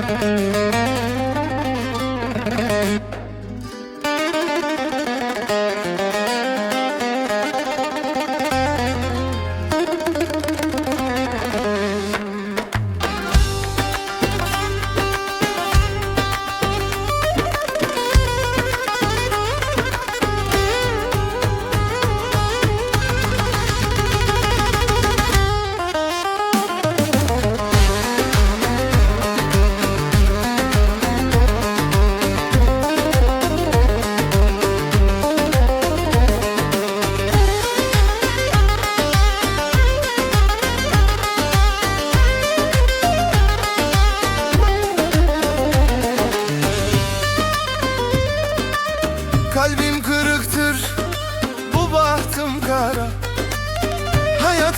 Música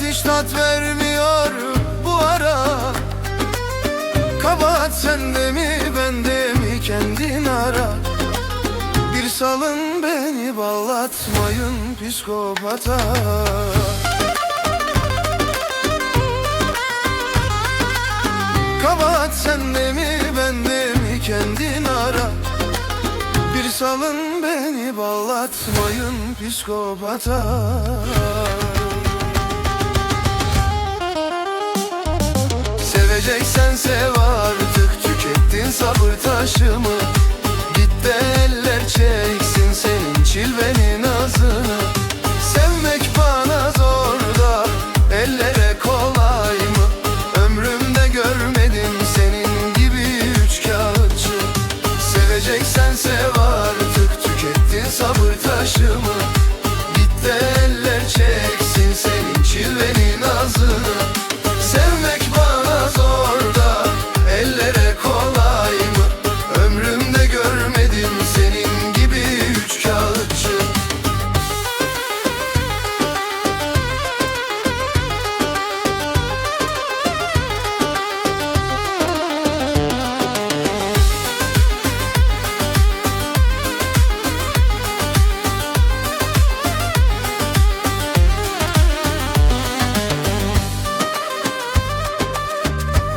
hiç tat vermiyor bu ara. Kabahat sende mi bende mi? Kendin ara. Bir salın beni ballatmayın psikopata. Kabahat sende mi bende mi? Kendin ara. Bir salın beni ballatmayın psikopata Seveceksen sev artık. Tükettin sabır taşımı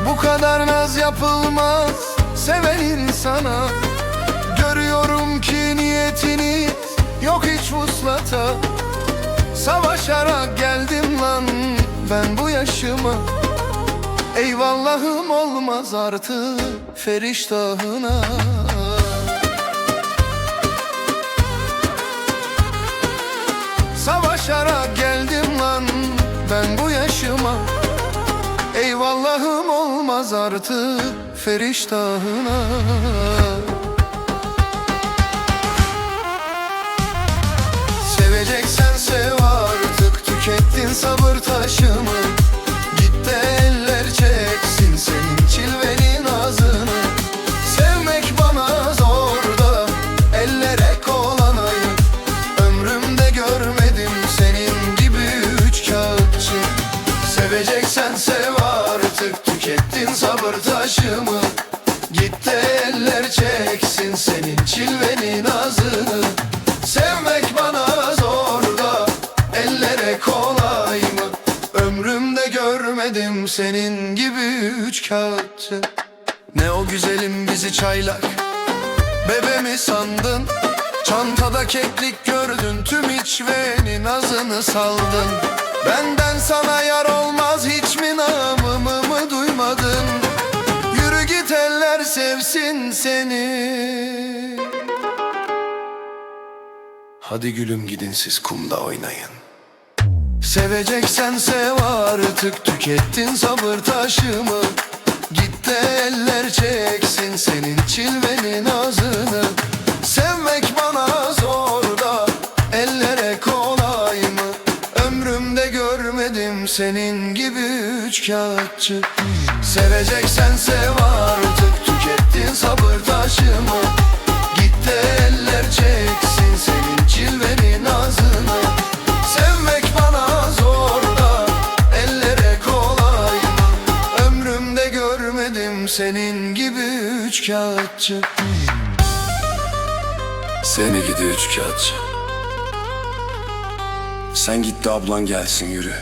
Bu kadar naz yapılmaz. Seven insana Görüyorum ki niyetini yok hiç vuslata. Savaşarak geldim lan ben bu yaşıma. Eyvallahım olmaz artık feriştahına Eyvallahım olmaz artık feriştahına. Seveceksen Seveceksen sev artık tükettin sabır taşımı Git de eller çeksin senin çilvenin ağzını Sevmek bana zor da ellere kolay mı? Ömrümde görmedim senin gibi üç kağıtçı Ne o güzelim bizi çaylak Bebe mi sandın? Çantada keklik gördün Tüm içvenin azını saldın Benden sana yar seni. Hadi gülüm gidin siz kumda oynayın. Seveceksen sev artık tükettin sabır taşımı. Git de eller çeksin senin çilvenin ağzını. Sevmek bana zor da ellere kolay mı? Ömrümde görmedim senin gibi üç kağıtçı. Seveceksen sev artık sabır taşımı Git de eller çeksin senin çilvenin ağzını Sevmek bana zor da ellere kolay. Mı? Ömrümde görmedim senin gibi üç kağıtçı. Seni gidi üç kağıtçı. Sen git de ablan gelsin yürü